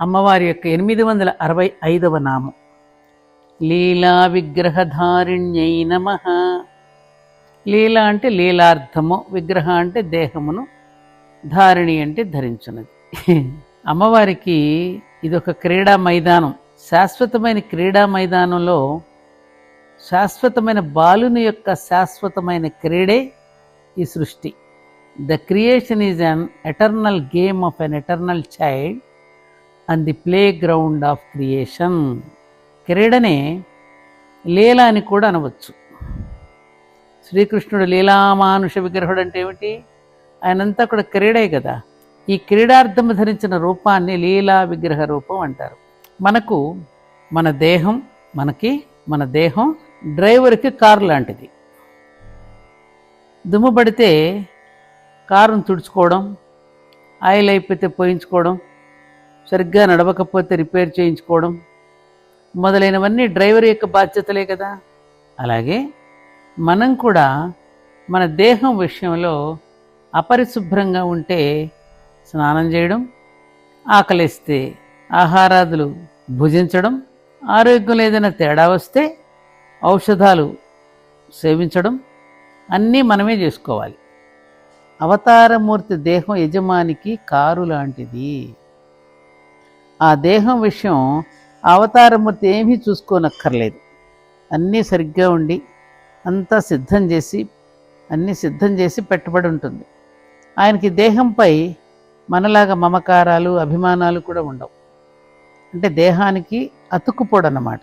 అమ్మవారి యొక్క ఎనిమిది వందల అరవై ఐదవ నామం. లీలా విగ్రహధారిణ్యై నమ. లీల అంటే లీలార్థము విగ్రహ అంటే దేహమును ధారిణి అంటే ధరించినది. అమ్మవారికి ఇది ఒక క్రీడా మైదానం. శాశ్వతమైన క్రీడా మైదానంలో శాశ్వతమైన బాలుని యొక్క శాశ్వతమైన క్రీడే ఈ సృష్టి. The creation is an eternal game of an eternal child. And the play ground of creation. క్రీడనే లీల అని కూడా అనవచ్చు. శ్రీకృష్ణుడు లీలామానుష విగ్రహుడు అంటే ఏమిటి? ఆయనంతా కూడా క్రీడే కదా. ఈ క్రీడార్థము ధరించిన రూపాన్ని లీలా విగ్రహ రూపం అంటారు. మనకు మన దేహం మనకి మన దేహం డ్రైవర్కి కారు లాంటిది. దుమ్ము పడితే కారును తుడుచుకోవడం ఆయిల్ అయిపోతే పోయించుకోవడం సరిగ్గా నడవకపోతే రిపేర్ చేయించుకోవడం మొదలైనవన్నీ డ్రైవర్ యొక్క బాధ్యతలే కదా. అలాగే మనం కూడా మన దేహం విషయంలో అపరిశుభ్రంగా ఉంటే స్నానం చేయడం ఆకలిస్తే ఆహారాదులు భుజించడం ఆరోగ్యం ఏదైనా తేడా వస్తే ఔషధాలు సేవించడం అన్నీ మనమే చేసుకోవాలి. అవతారమూర్తి దేహం యజమానికి కారు లాంటిది. ఆ దేహం విషయం అవతారమూర్తి ఏమీ చూసుకోనక్కర్లేదు. అన్నీ సరిగ్గా ఉండి అంతా సిద్ధం చేసి అన్నీ సిద్ధం చేసి పెట్టుబడి ఉంటుంది. ఆయనకి దేహంపై మనలాగా మమకారాలు అభిమానాలు కూడా ఉండవు. అంటే దేహానికి అతుక్కుపోడన్నమాట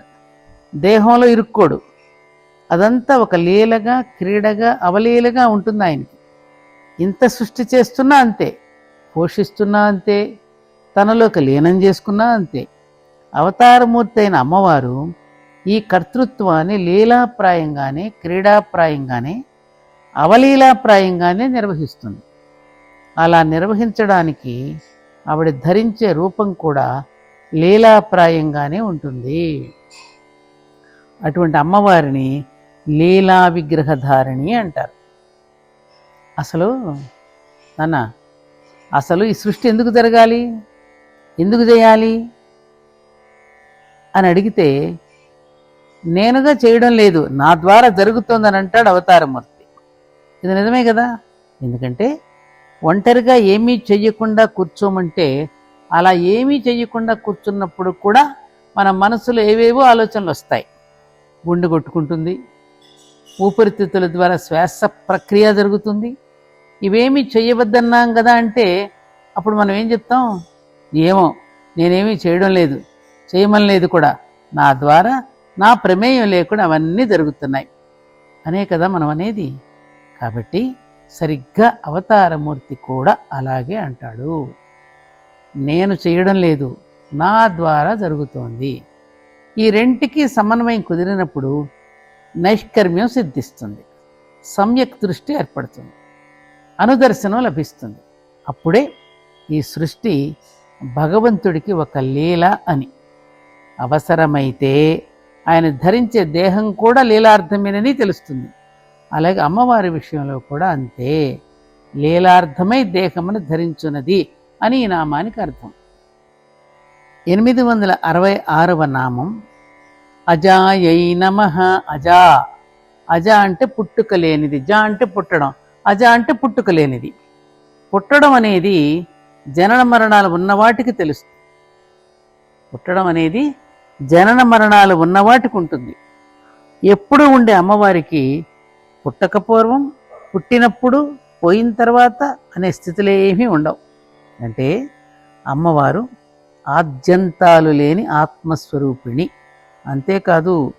దేహంలో ఇరుక్కోడు. అదంతా ఒక లీలగా క్రీడగా అవలీలగా ఉంటుంది ఆయనకి. ఇంత సృష్టి చేస్తున్నా అంతే పోషిస్తున్నా అంతే తనలోకి లీనం చేసుకున్నా అంతే. అవతారమూర్తి అయిన అమ్మవారు ఈ కర్తృత్వాన్ని లీలాప్రాయంగానే క్రీడాప్రాయంగానే అవలీలాప్రాయంగానే నిర్వహిస్తుంది. అలా నిర్వహించడానికి ఆవిడ ధరించే రూపం కూడా లీలాప్రాయంగానే ఉంటుంది. అటువంటి అమ్మవారిని లీలా విగ్రహధారిణి అంటారు. అసలు నాన్న అసలు ఈ సృష్టి ఎందుకు జరగాలి? ఎందుకు చేయాలి? అని అడిగితే నేనుగా చేయడం లేదు నా ద్వారా జరుగుతోందని అంటాడు అవతారమూర్తి. ఇది నిజమే కదా? ఎందుకంటే ఒంటరిగా ఏమీ చెయ్యకుండా కూర్చోమంటే అలా ఏమీ చెయ్యకుండా కూర్చున్నప్పుడు కూడా మన మనసులో ఏవేవో ఆలోచనలు వస్తాయి. గుండె కొట్టుకుంటుంది ఊపిరితిత్తుల ద్వారా శ్వాస ప్రక్రియ జరుగుతుంది. ఇవేమీ చెయ్యవద్దన్నాం కదా అంటే అప్పుడు మనం ఏం చెప్తాం? ఏమో నేనేమీ చేయడం లేదు చేయమని లేదు కూడా. నా ద్వారా నా ప్రమేయం లేకుండా అవన్నీ జరుగుతున్నాయి. అనే కదా మనం అనేది. కాబట్టి సరిగ్గా అవతారమూర్తి కూడా అలాగే అంటాడు. నేను చేయడం లేదు నా ద్వారా జరుగుతోంది. ఈ రెంటికి సమన్వయం కుదిరినప్పుడు నైష్కర్మ్యం సిద్ధిస్తుంది. సమ్యక్ దృష్టి ఏర్పడుతుంది. అనుదర్శనం లభిస్తుంది. అప్పుడే ఈ సృష్టి భగవంతుడికి ఒక లీల అని. అవసరమైతే ఆయన ధరించే దేహం కూడా లీలార్థమేనని తెలుస్తుంది. అలాగే అమ్మవారి విషయంలో కూడా అంతే. లీలార్థమై దేహమును ధరించున్నది అని ఈ నామానికి అర్థం. ఎనిమిది వందల అరవై ఆరవ నామం అజాయై నమ. అజా. అజ అంటే పుట్టుక లేనిది. జా అంటే పుట్టడం. అజ అంటే పుట్టుక లేనిది. పుట్టడం అనేది జనన మరణాలు ఉన్నవాటికి తెలుస్తుంది. పుట్టడం అనేది జనన మరణాలు ఉన్నవాటికి ఉంటుంది. ఎప్పుడు ఉండే అమ్మవారికి పుట్టక పూర్వం పుట్టినప్పుడు పోయిన తర్వాత అనే స్థితిలో ఏమీ ఉండవు. అంటే అమ్మవారు ఆద్యంతాలు లేని ఆత్మస్వరూపిణి. అంతేకాదు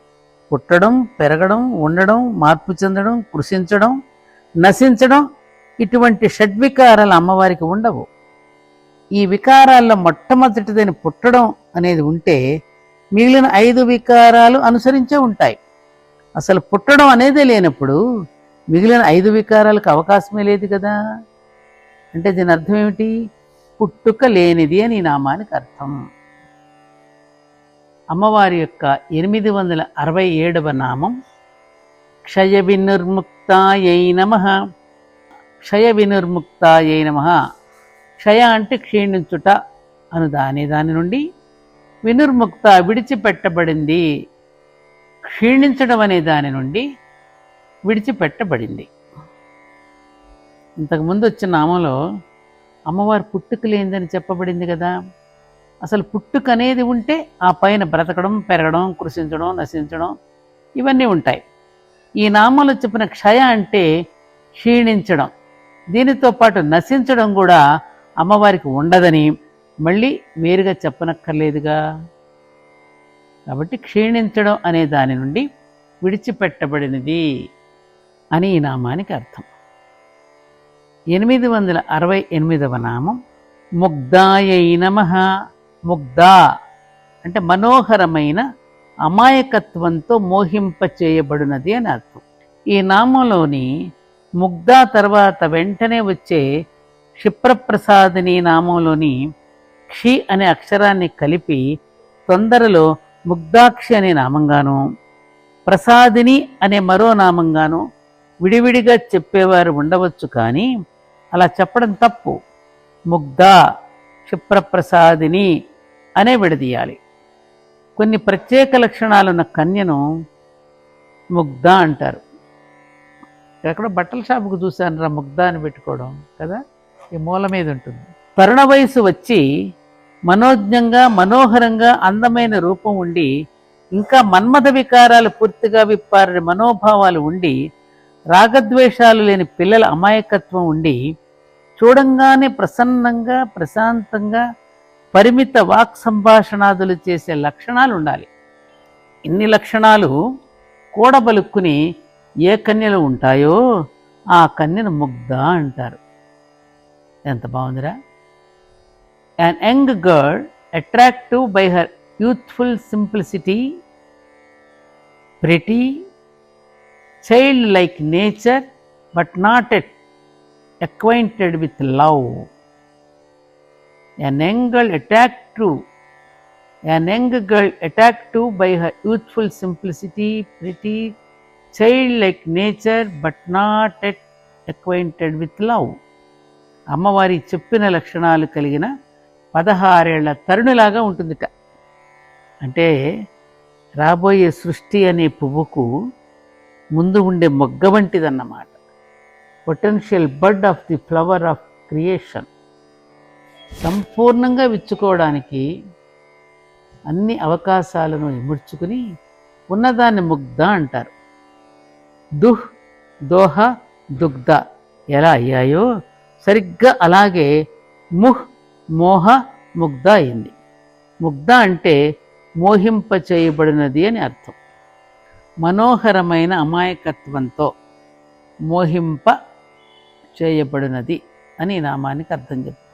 పుట్టడం పెరగడం ఉండడం మార్పు చెందడం కృషించడం నశించడం ఇటువంటి షడ్వికారాలు అమ్మవారికి ఉండవు. ఈ వికారాల్లో మొట్టమొదటిదని పుట్టడం అనేది ఉంటే మిగిలిన ఐదు వికారాలు అనుసరించే ఉంటాయి. అసలు పుట్టడం అనేదే లేనప్పుడు మిగిలిన ఐదు వికారాలకు అవకాశమే లేదు కదా. అంటే దీని అర్థం ఏమిటి? పుట్టుక లేనిది అని ఈ నామానికి అర్థం. అమ్మవారి యొక్క ఎనిమిది వందల అరవై ఏడవ నామం. క్షయ వినిర్ముక్తాయై నమ. క్షయ వినిర్ముక్తాయై నమ. క్షయ అంటే క్షీణించుట అను దాని దాని నుండి వినుర్ముక్త విడిచిపెట్టబడింది. క్షీణించడం అనే దాని నుండి విడిచిపెట్టబడింది. ఇంతకుముందు వచ్చిన నామంలో అమ్మవారు పుట్టుక లేనిదని చెప్పబడింది కదా. అసలు పుట్టుక అనేది ఉంటే ఆ పైన బ్రతకడం పెరగడం కృషించడం నశించడం ఇవన్నీ ఉంటాయి. ఈ నామంలో చెప్పిన క్షయ అంటే క్షీణించడం. దీనితో పాటు నశించడం కూడా అమ్మవారికి ఉండదని మళ్ళీ మేరుగా చెప్పనక్కర్లేదుగా? కాబట్టి క్షీణించడం అనే దాని నుండి విడిచిపెట్టబడినది అని ఈ నామానికి అర్థం. ఎనిమిది వందల అరవై ఎనిమిదవ నామం ముగ్ధాయై నమ. ముగ్ధా అంటే మనోహరమైన అమాయకత్వంతో మోహింపచేయబడినది అని అర్థం. ఈ నామంలోని ముగ్ధా తర్వాత వెంటనే వచ్చే క్షిప్రప్రసాదిని నామంలోని క్షి అనే అక్షరాన్ని కలిపి తొందరలో ముగ్ధాక్షి అనే నామంగాను ప్రసాదిని అనే మరో నామంగాను విడివిడిగా చెప్పేవారు ఉండవచ్చు కానీ అలా చెప్పడం తప్పు. ముగ్ధ క్షిప్రప్రసాదిని అనే విడదీయాలి. కొన్ని ప్రత్యేక లక్షణాలున్న కన్యను ముగ్ధ అంటారు. ఎక్కడో బట్టల షాపుకు చూశాను రా ముగ్ధ అని పెట్టుకోవడం కదా? ఈ మూల మీద ఉంటుంది. తరుణ వయసు వచ్చి మనోజ్ఞంగా మనోహరంగా అందమైన రూపం ఉండి ఇంకా మన్మథ వికారాలు పూర్తిగా విప్పారని మనోభావాలు ఉండి రాగద్వేషాలు లేని పిల్లల అమాయకత్వం ఉండి చూడంగానే ప్రసన్నంగా ప్రశాంతంగా పరిమిత వాక్ సంభాషణాదులు చేసే లక్షణాలు ఉండాలి. ఇన్ని లక్షణాలు కూడబలుక్కుని ఏ కన్యలు ఉంటాయో ఆ కన్యను ముగ్ధ అంటారు. ఎంత బాగుందిరా an young girl attractive by her youthful simplicity, pretty, childlike nature, but not yet acquainted with love. An young girl attractive, an young girl attractive by her youthful simplicity, pretty, childlike nature, but not yet acquainted with love. అమ్మవారి చెప్పిన లక్షణాలు కలిగిన పదహారేళ్ళ తరుణిలాగా ఉంటుందిట. అంటే రాబోయే సృష్టి అనే పువ్వుకు ముందు ఉండే మొగ్గ వంటిదన్నమాట. Potential bud of the flower of creation సంపూర్ణంగా విచ్చుకోవడానికి అన్ని అవకాశాలను ఇముడ్చుకుని ఉన్నదాన్ని ముగ్ధ అంటారు. దుహ్ దోహ దుగ్ధ ఎలా అయ్యాయో సరిగ్గా అలాగే ముహ్ మోహ ముగ్ధ అయింది. ముగ్ధ అంటే మోహింప చేయబడినది అని అర్థం. మనోహరమైన అమాయకత్వంతో మోహింప చేయబడినది అని నామానికి అర్థం చెప్తారు